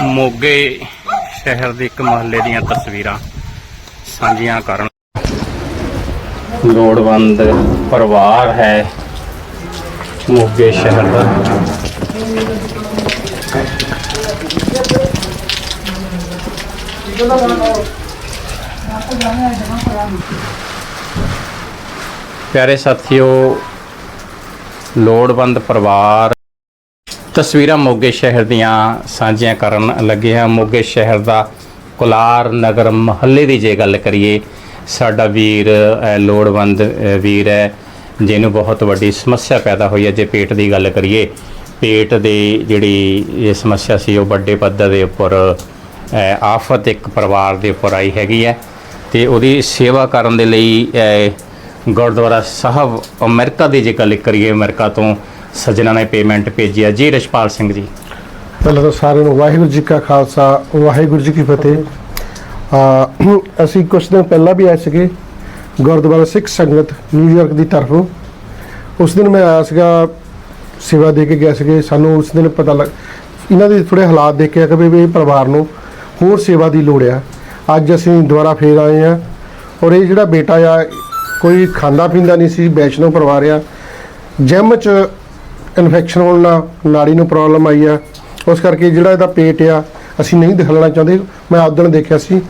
ਮੋਗੇ ਸ਼ਹਿਰ ਦੇ ਇੱਕ ਮਹੱਲੇ ਦੀਆਂ ਤਸਵੀਰਾਂ ਸਾਂਝੀਆਂ ਕਰਨ ਲੋੜਵੰਦ ਪਰਿਵਾਰ ਹੈ ਮੋਗੇ ਸ਼ਹਿਰ ਦਾ। ਪਿਆਰੇ ਸਾਥੀਓ, ਲੋੜਵੰਦ ਪਰਿਵਾਰ ਤਸਵੀਰਾਂ ਮੋਗੇ ਸ਼ਹਿਰ ਦੀਆਂ ਸਾਂਝੀਆਂ ਕਰਨ ਲੱਗੇ ਹਾਂ। ਮੋਗੇ ਸ਼ਹਿਰ ਦਾ ਕੁਲਾਰ ਨਗਰ ਮਹੱਲੇ ਦੀ ਜੇ ਗੱਲ ਕਰੀਏ, ਸਾਡਾ ਵੀਰ ਲੋੜਵੰਦ ਵੀਰ ਹੈ, ਜਿਹਨੂੰ ਬਹੁਤ ਵੱਡੀ ਸਮੱਸਿਆ ਪੈਦਾ ਹੋਈ ਹੈ। ਜੇ ਪੇਟ ਦੀ ਗੱਲ ਕਰੀਏ, ਪੇਟ ਦੀ ਜਿਹੜੀ ਇਹ ਸਮੱਸਿਆ ਸੀ, ਉਹ ਵੱਡੇ ਪੱਧਰ ਦੇ ਉੱਪਰ ਆਫਤ ਇੱਕ ਪਰਿਵਾਰ ਦੇ ਉੱਪਰ ਆਈ ਹੈਗੀ ਹੈ ਤੇ ਉਹਦੀ ਸੇਵਾ ਕਰਨ ਦੇ ਲਈ ਗੁਰਦੁਆਰਾ ਸਾਹਿਬ ਅਮਰੀਕਾ ਦੀ ਜੇ ਗੱਲ ਕਰੀਏ, ਅਮਰੀਕਾ ਤੋਂ ਸੱਜਣਾ ਨੇ ਪੇਮੈਂਟ ਭੇਜੀ ਹੈ। ਜੀ, ਰਛਪਾਲ ਸਿੰਘ ਜੀ। ਪਹਿਲਾਂ ਤਾਂ ਸਾਰਿਆਂ ਨੂੰ ਵਾਹਿਗੁਰੂ ਜੀ ਕਾ ਖਾਲਸਾ, ਵਾਹਿਗੁਰੂ ਜੀ ਕੀ ਫਤਿਹ। ਆ, ਅਸੀਂ ਕੁਝ ਦਿਨ ਪਹਿਲਾਂ ਵੀ ਆਏ ਸੀਗੇ ਗੁਰਦੁਆਰਾ ਸਿੱਖ ਸੰਗਤ ਨਿਊਯਾਰਕ ਦੀ ਤਰਫੋਂ। ਉਸ ਦਿਨ ਮੈਂ ਆਇਆ ਸੀਗਾ, ਸੇਵਾ ਦੇ ਕੇ ਗਿਆ ਸੀਗੇ। ਸਾਨੂੰ ਉਸ ਦਿਨ ਪਤਾ ਲੱਗ, ਇਹਨਾਂ ਦੇ ਥੋੜੇ ਹਾਲਾਤ ਦੇਖਿਆ ਕਿ ਵੀ ਇਹ ਪਰਿਵਾਰ ਨੂੰ ਹੋਰ ਸੇਵਾ ਦੀ ਲੋੜ ਆ। ਅੱਜ ਅਸੀਂ ਦੁਬਾਰਾ ਫੇਰ ਆਏ ਆ ਔਰ ਇਹ ਜਿਹੜਾ ਬੇਟਾ ਆ, ਕੋਈ ਖਾਂਦਾ ਪੀਂਦਾ ਨਹੀਂ ਸੀ, ਵੈਸ਼ਨੋ ਪਰਿਵਾਰ ਆ। ਜਿਮ ਚ ਇਨਫੈਕਸ਼ਨ ਹੋਣ ਨਾਲ ਨਾੜੀ ਨੂੰ ਪ੍ਰੋਬਲਮ ਆਈ ਆ। ਉਸ ਕਰਕੇ ਜਿਹੜਾ ਇਹਦਾ ਪੇਟ ਆ, ਅਸੀਂ ਨਹੀਂ ਦਿਖਾਉਣਾ ਚਾਹੁੰਦੇ। ਮੈਂ ਆਪ ਦਿਨ ਦੇਖਿਆ ਸੀ।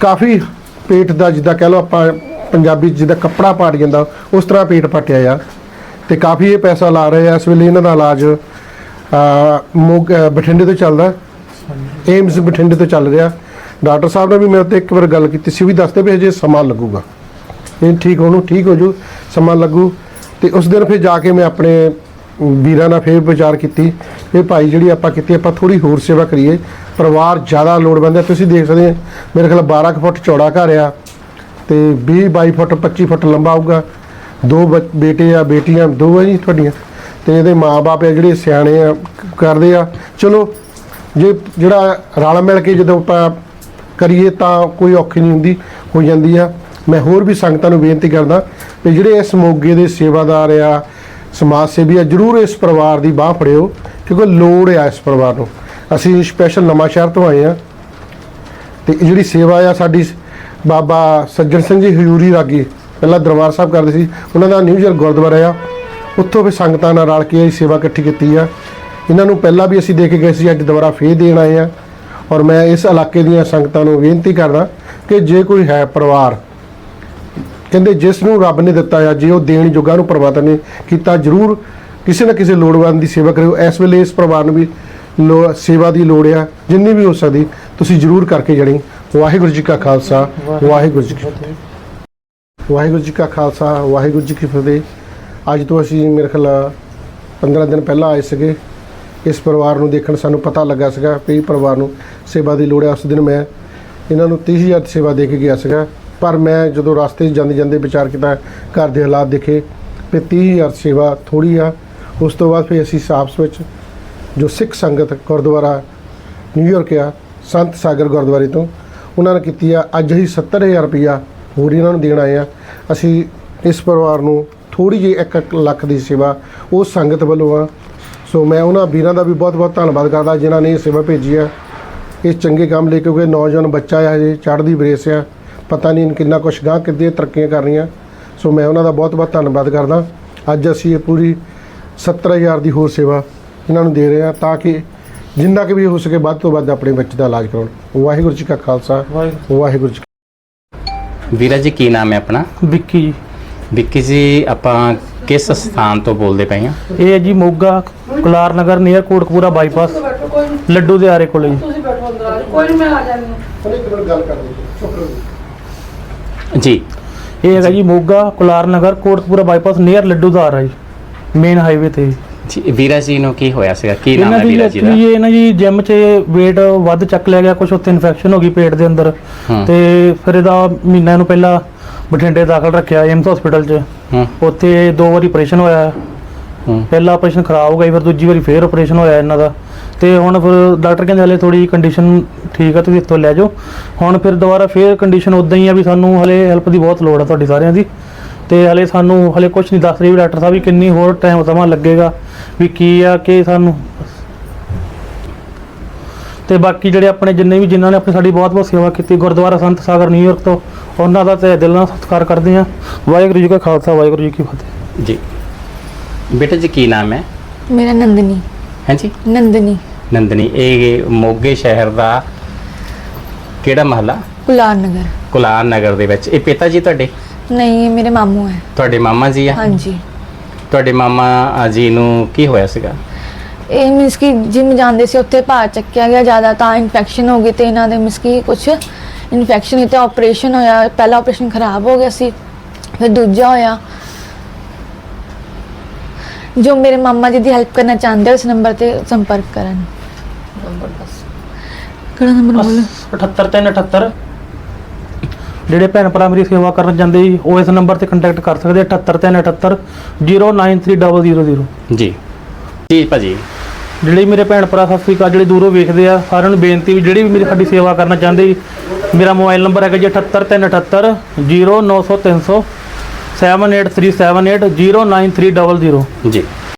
ਕਾਫੀ ਪੇਟ ਦਾ ਜਿੱਦਾਂ ਕਹਿ ਲਓ ਆਪਾਂ ਪੰਜਾਬੀ ਜਿੱਦਾਂ ਕੱਪੜਾ ਪਾਟ ਜਾਂਦਾ, ਉਸ ਤਰ੍ਹਾਂ ਪੇਟ ਪਟਿਆ ਆ। ਤੇ ਕਾਫੀ ਇਹ ਪੈਸਾ ਲਾ ਰਹੇ ਆ। ਇਸ ਵੇਲੇ ਇਹਨਾਂ ਦਾ ਇਲਾਜ ਆ ਬਠਿੰਡੇ ਤੋਂ ਚੱਲਦਾ। ਏਮਸ ਬਠਿੰਡੇ ਤੋਂ ਚੱਲ ਰਿਹਾ। ਡਾਕਟਰ ਸਾਹਿਬ ਨੇ ਵੀ ਮੇਰੇ ਤੇ ਇੱਕ ਵਾਰ ਗੱਲ ਕੀਤੀ ਸੀ ਵੀ ਦੱਸਦੇ ਵੀ ਹਜੇ ਸਮਾਂ ਲੱਗੂਗਾ। ਇਹ ਠੀਕ ਹੋਣੂ ਠੀਕ ਹੋ ਜੂ ਸਮਾਂ ਲੱਗੂ। ਤੇ ਉਸ ਦਿਨ ਫਿਰ ਜਾ ਕੇ ਮੈਂ ਆਪਣੇ ਵੀਰਾਂ ਨਾਲ ਫੇਰ ਵਿਚਾਰ ਕੀਤੀ। ਵੀ ਭਾਈ ਜਿਹੜੀ ਆਪਾਂ ਕੀਤੀ, ਆਪਾਂ ਥੋੜੀ ਹੋਰ ਸੇਵਾ ਕਰੀਏ। ਪਰਿਵਾਰ ਜ਼ਿਆਦਾ ਲੋੜਵੰਦ ਹੈ, ਤੁਸੀਂ ਦੇਖ ਸਕਦੇ ਹੋ। ਮੇਰੇ ਖਿਆਲ 12 ਕੁ ਫੁੱਟ ਚੌੜਾ ਘਰ ਆ ਤੇ 20 22 ਫੁੱਟ 25 ਫੁੱਟ ਲੰਬਾ ਹੋਊਗਾ। ਦੋ ਬੱਚ- ਬੇਟੇ ਆ, ਬੇਟੀਆਂ ਦੋ ਆ ਜੀ ਤੁਹਾਡੀਆਂ। ਤੇ ਇਹਦੇ ਮਾਪੇ ਆ ਜਿਹੜੇ ਸਿਆਣੇ ਆ, ਕਰਦੇ ਆ। ਚਲੋ, ਜੇ ਜਿਹੜਾ ਰਲ ਮਿਲ ਕੇ ਜਦੋਂ ਆਪਾਂ ਕਰੀਏ ਤਾਂ ਕੋਈ ਔਖੀ ਨਹੀਂ ਹੁੰਦੀ, ਹੋ ਜਾਂਦੀ ਆ। ਮੈਂ ਹੋਰ ਵੀ ਸੰਗਤਾਂ ਨੂੰ ਬੇਨਤੀ ਕਰਦਾ ਵੀ ਜਿਹੜੇ ਇਸ ਮੋਗੇ ਦੇ ਸੇਵਾਦਾਰ ਆ ਸਮਾਜ ਸੇਵੀ ਆ, ਜਰੂਰ ਇਸ ਪਰਿਵਾਰ ਦੀ ਬਾਹ ਫੜਿਓ, ਕਿਉਂਕਿ ਲੋੜ ਆ ਇਸ ਪਰਿਵਾਰ ਨੂੰ। ਅਸੀਂ ਸਪੈਸ਼ਲ ਨਵਾਂ ਸ਼ਹਿਰ ਤੋਂ ਆਏ ਆ ਤੇ ਇਹ ਜਿਹੜੀ ਸੇਵਾ ਆ ਸਾਡੀ ਬਾਬਾ ਸੱਜਣ ਸਿੰਘ ਜੀ ਹਜ਼ੂਰੀ ਰਾਗੀ, ਪਹਿਲਾਂ ਦਰਬਾਰ ਸਾਹਿਬ ਕਰਦੇ ਸੀ, ਉਹਨਾਂ ਦਾ ਨਿਊ ਗੁਰਦੁਆਰਾ ਆ, ਉੱਥੋਂ ਵੀ ਸੰਗਤਾਂ ਨਾਲ ਰਲ ਕੇ ਇਹ ਸੇਵਾ ਇਕੱਠੀ ਕੀਤੀ ਆ। ਇਹਨਾਂ ਨੂੰ ਪਹਿਲਾਂ ਵੀ ਅਸੀਂ ਦੇ ਕੇ ਗਏ ਸੀ, ਅੱਜ ਦੁਬਾਰਾ ਫੇਰ ਦੇਣ ਆਏ ਆ। ਔਰ ਮੈਂ ਇਸ ਇਲਾਕੇ ਦੀਆਂ ਸੰਗਤਾਂ ਨੂੰ ਬੇਨਤੀ ਕਰਦਾ ਕਿ ਜੇ ਕੋਈ ਹੈ ਪਰਿਵਾਰ ਕਹਿੰਦੇ ਜਿਸ ਨੂੰ ਰੱਬ ਨੇ ਦਿੱਤਾ ਆ, ਜੇ ਉਹ ਦੇਣ ਜੋਗਾ ਨੂੰ ਪਰਮਾਤਮਾ ਨੇ ਕੀਤਾ, ਜਰੂਰ ਕਿਸੇ ਨਾ ਕਿਸੇ ਲੋੜਵੰਦ ਦੀ ਸੇਵਾ ਕਰਿਓ। ਇਸ ਵੇਲੇ ਇਸ ਪਰਿਵਾਰ ਨੂੰ ਵੀ ਲੋ- ਸੇਵਾ ਦੀ ਲੋੜ ਆ, ਜਿੰਨੀ ਵੀ ਹੋ ਸਕਦੀ, ਤੁਸੀਂ ਜਰੂਰ ਕਰਕੇ ਜਣੀ। ਵਾਹਿਗੁਰੂ ਜੀ ਕਾ ਖਾਲਸਾ, ਵਾਹਿਗੁਰੂ ਜੀ ਕੀ ਫਤਿਹ। ਵਾਹਿਗੁਰੂ ਜੀ ਕਾ ਖਾਲਸਾ, ਵਾਹਿਗੁਰੂ ਜੀ ਕੀ ਫਤਿਹ। ਅੱਜ ਤੋਂ ਅਸੀਂ ਮੇਰੇ ਖਿਆਲ 15 ਦਿਨ ਪਹਿਲਾਂ ਆਏ ਸੀਗੇ। ਇਸ ਪਰਿਵਾਰ ਨੂੰ ਦੇਖਣ ਸਾਨੂੰ ਪਤਾ ਲੱਗਾ ਸੀਗਾ ਕਿ ਇਹ ਪਰਿਵਾਰ ਨੂੰ ਸੇਵਾ ਦੀ ਲੋੜ ਹੈ ਉਸ ਦਿਨ ਮੈਂ ਇਹਨਾਂ ਨੂੰ 30000 ਦੀ ਸੇਵਾ ਦੇ ਕੇ ਗਿਆ ਸੀਗਾ। ਪਰ ਮੈਂ ਜਦੋਂ ਰਸਤੇ 'ਚ ਜਾਂਦੇ ਜਾਂਦੇ ਵਿਚਾਰ ਕੀਤਾ, ਘਰ ਦੇ ਹਾਲਾਤ ਦੇਖੇ ਤੇ 30000 ਸੇਵਾ ਥੋੜੀ ਆ। ਉਸ ਤੋਂ ਬਾਅਦ ਫਿਰ ਅਸੀਂ ਸਾਪਸ ਵਿੱਚ ਜੋ ਸਿੱਖ ਸੰਗਤ ਗੁਰਦੁਆਰਾ ਨਿਊਯਾਰਕ ਆ, ਸੰਤ ਸਾਗਰ ਗੁਰਦੁਆਰੇ ਤੋਂ, ਉਹਨਾਂ ਨੇ ਕੀਤੀ ਆ, ਅੱਜ ਅਸੀਂ 70000 ਰੁਪਇਆ ਹੋਰ ਇਹਨਾਂ ਨੂੰ ਦੇਣ ਆਏ ਆ। ਅਸੀਂ ਇਸ ਪਰਿਵਾਰ ਨੂੰ ਥੋੜੀ ਜਿਹੀ 1 ਲੱਖ ਦੀ ਸੇਵਾ ਉਹ ਸੰਗਤ ਵੱਲੋਂ ਆ। ਸੋ ਮੈਂ ਉਹਨਾਂ ਵੀਰਾਂ ਦਾ ਵੀ ਬਹੁਤ ਬਹੁਤ ਧੰਨਵਾਦ ਕਰਦਾ ਜਿਨ੍ਹਾਂ ਨੇ ਇਹ ਸੇਵਾ ਭੇਜੀ ਆ। ਇਹ ਚੰਗੇ ਕੰਮ ਲਈ ਕਿਉਂਕਿ ਨੌਜਵਾਨ ਬੱਚਾ ਆ ਹਜੇ ਚੜ੍ਹਦੀ ਬਰੇਸ ਆ। ਪਤਾ ਨਹੀਂ ਕਿੰਨਾ ਕੁਛ ਗਾਂ ਕਿੱਦੇ ਤਰੱਕੀਆਂ ਕਰਨੀਆਂ। ਸੋ ਮੈਂ ਉਹਨਾਂ ਦਾ ਬਹੁਤ ਬਹੁਤ ਧੰਨਵਾਦ ਕਰਦਾ। ਅੱਜ ਅਸੀਂ ਇਹ ਪੂਰੀ 70000 ਦੀ ਹੋਰ ਸੇਵਾ ਇਹਨਾਂ ਨੂੰ ਦੇ ਰਹੇ ਹਾਂ ਤਾਂ ਕਿ ਜਿੰਨਾ ਕਿ ਵੀ ਹੋ ਸਕੇ ਵੱਧ ਤੋਂ ਵੱਧ ਆਪਣੇ ਬੱਚੇ ਦਾ ਇਲਾਜ ਕਰਾਉਣ। ਵਾਹਿਗੁਰੂ ਜੀ ਕਾ ਖਾਲਸਾ। ਵਾਹਿਗੁਰੂ। ਜੀ ਵੀਰਾ ਜੀ ਕੀ ਨਾਮ ਹੈ ਆਪਣਾ? ਵਿੱਕੀ ਜੀ। ਵਿੱਕੀ ਜੀ ਆਪਾਂ ਕਿਸ ਸਥਾਨ ਤੋਂ ਬੋਲਦੇ ਪਏ ਹਾਂ? ਇਹ ਹੈ ਜੀ ਮੋਗਾ ਕੁਲਾਰ ਨਗਰ ਨੀਅਰ ਕੋਟਕਪੂਰਾ ਬਾਈਪਾਸ ਲੱਡੂ ਦੇ ਆਰੇ ਕੋਲੇ ਜੀ। ਤੁਸੀਂ ਬੈਠੋ ਅੰਦਰ ਆ ਜਾਓ। ਕੋਈ ਨਹੀਂ ਮੈਂ ਆ ਜਾਂਦੀ ਹਾਂ। ਇੱਕ ਮਿੰਟ ਗੱਲ ਕਰਦੇ ਚੁੱਪ ਰਹੋ ਜੀ। ਇਹ ਹੈਗਾ ਜੀ ਮੋਗਾ ਕੁਲਾਰ ਨਗਰ ਕੋਟਕਪੂਰਾ ਬਾਈਪਾਸ ਨੀਅਰ ਲੱਡੂ ਦਾ ਜੀ ਮੇਨ ਹਾਈਵੇ ਤੇ। ਜੀ। ਵੀਰਾ ਜੀ ਨੂੰ ਕੀ ਹੋਇਆ ਸੀਗਾ? ਕੀ ਨਾਮ ਹੈ ਵੀਰਾ ਜੀ ਦਾ? ਇਹ ਨਾ ਜੀ ਜਿਮ 'ਚ weight ਵੱਧ ਚੱਕ ਲਿਆ ਗਿਆ ਕੁਝ ਉੱਥੇ ਇਨਫੈਕਸ਼ਨ ਹੋ ਗਈ ਪੇਟ ਦੇ ਅੰਦਰ। ਤੇ ਫਿਰ ਇਹਦਾ ਮਹੀਨਾ ਨੂੰ ਪਹਿਲਾਂ ਬਠਿੰਡੇ ਦਾਖਲ ਰੱਖਿਆ ਏਮਸ ਹਸਪੀਟਲ 'ਚ। ਉੱਥੇ ਦੋ ਵਾਰੀ ਆਪਰੇਸ਼ਨ ਹੋਇਆ। ਪਹਿਲਾ ਆਪਰੇਸ਼ਨ ਖਰਾਬ ਹੋ ਗਿਆ ਫਿਰ ਦੂਜੀ ਵਾਰੀ ਫੇਰ ਆਪਰੇਸ਼ਨ ਹੋਇਆ ਇਹਨਾਂ ਦਾ। ਤੇ ਹੁਣ ਫਿਰ ਡਾਕਟਰ ਕਹਿੰਦੇ ਹਲੇ ਥੋੜੀ ਕੰਡੀਸ਼ਨ ਠੀਕ ਆ ਤੁਸੀਂ ਇੱਥੋਂ ਲੈ ਜਾਓ। ਹੁਣ ਫਿਰ ਦੁਬਾਰਾ ਫੇਰ ਕੰਡੀਸ਼ਨ ਉਦਾਂ ਹੀ ਆ ਵੀ ਸਾਨੂੰ ਹਲੇ ਹੈਲਪ ਦੀ ਬਹੁਤ ਲੋੜ ਆ ਤੁਹਾਡੀ ਸਾਰਿਆਂ ਦੀ। ਤੇ ਹਲੇ ਸਾਨੂੰ ਹਲੇ ਕੁਝ ਨਹੀਂ ਦੱਸ ਰਹੀ ਵੀ ਡਾਕਟਰ ਸਾਹਿਬ ਵੀ ਕਿੰਨੀ ਹੋਰ ਟਾਈਮ ਸਮਾਂ ਲੱਗੇਗਾ ਵੀ ਕੀ ਆ ਕਿ ਸਾਨੂੰ। ਤੇ ਬਾਕੀ ਜਿਹੜੇ ਆਪਣੇ ਜਿੰਨੇ ਵੀ ਜਿਨ੍ਹਾਂ ਨੇ ਆਪਣੀ ਸਾਡੀ ਬਹੁਤ ਬਹੁਤ ਸੇਵਾ ਕੀਤੀ ਗੁਰਦੁਆਰਾ ਸੰਤ ਸਾਗਰ ਨਿਊਯਾਰਕ ਤੋਂ ਉਹਨਾਂ ਦਾ ਤੇ ਦਿਲ ਨਾਲ ਸਤਿਕਾਰ ਕਰਦੇ ਹਾਂ। ਵਾਹਿਗੁਰੂ ਜੀ ਕਾ ਖਾਲਸਾ ਵਾਹਿਗੁਰੂ ਜੀ ਕੀ ਫਤਿਹ। ਜੀ। ਬੇਟਾ ਜੀ ਕੀ ਨਾਮ ਹੈ? ਮੇਰਾ ਨੰਦਨੀ। ਹਾਂਜੀ? ਨੰਦਨੀ। ਨੰਦਨੀ ਇਹ ਮੋਗੇ ਸ਼ਹਿਰ ਦਾ ਕਿਹੜਾ ਮਹੱਲਾ? ਕੁਲਾਰ ਨਗਰ। ਕੁਲਾਰ ਨਗਰ ਦੇ ਵਿੱਚ। ਇਹ ਪਿਤਾ ਜੀ ਤੁਹਾਡੇ? ਨਹੀਂ ਇਹ ਮੇਰੇ ਮਾਮੂ ਹੈ। ਤੁਹਾਡੇ ਮਾਮਾ ਜੀ ਆ? ਹਾਂਜੀ। ਤੁਹਾਡੇ ਮਾਮਾ ਜੀ ਨੂੰ ਕੀ ਹੋਇਆ ਸੀਗਾ? ਇਹ ਮਿਸ ਕਿ ਜਿਮ ਜਾਂਦੇ ਸੀ ਉੱਥੇ ਭਾਰ ਚੱਕਿਆ ਗਿਆ ਜ਼ਿਆਦਾ ਤਾਂ ਇਨਫੈਕਸ਼ਨ ਹੋ ਗਈ ਤੇ ਇਹਨਾਂ ਦੇ ਮਿਸ ਕਿ ਕੁਝ ਇਨਫੈਕਸ਼ਨ ਹੋਈ ਤੇ ਆਪਰੇਸ਼ਨ ਹੋਇਆ ਪਹਿਲਾ ਆਪਰੇਸ਼ਨ ਖਰਾਬ ਹੋ ਗਿਆ ਸੀ ਫਿਰ ਦੂਜਾ ਹੋਇਆ ਜੋ ਮੇਰੇ ਮਾਮਾ ਜੀ ਦੀ ਹੈਲਪ ਕਰਨਾ ਚਾਹੁੰਦੇ ਹੋ, ਇਸ ਨੰਬਰ ਤੇ ਸੰਪਰਕ ਕਰਨ। ਕਿਹੜਾ ਨੰਬਰ ਬੋਲ 78 ਤੇ 78 ਜਿਹੜੇ ਭੈਣ ਭਰਾ ਮੇਰੀ ਸੇਵਾ ਕਰਨ ਜਾਂਦੇ ਜੀ ਉਹ ਇਸ ਨੰਬਰ ਤੇ ਕੰਟੈਕਟ ਕਰ ਸਕਦੇ ਆ 78 ਤੇ 78 093000 ਜੀ। ਜੀ ਭਾਜੀ। ਜਿਹੜੇ ਮੇਰੇ ਭੈਣ ਭਰਾ ਸਤਿ ਸ੍ਰੀ ਅਕਾਲ ਜਿਹੜੇ ਦੂਰੋਂ ਵੇਖਦੇ ਆ ਸਾਰਿਆਂ ਨੂੰ ਬੇਨਤੀ ਵੀ ਜਿਹੜੀ ਵੀ ਮੇਰੀ ਸਾਡੀ ਸੇਵਾ ਕਰਨਾ ਚਾਹੁੰਦੇ ਜੀ ਮੇਰਾ ਮੋਬਾਈਲ ਨੰਬਰ ਹੈਗਾ ਜੀ 78378 09300 78378 09300 ਜੀ।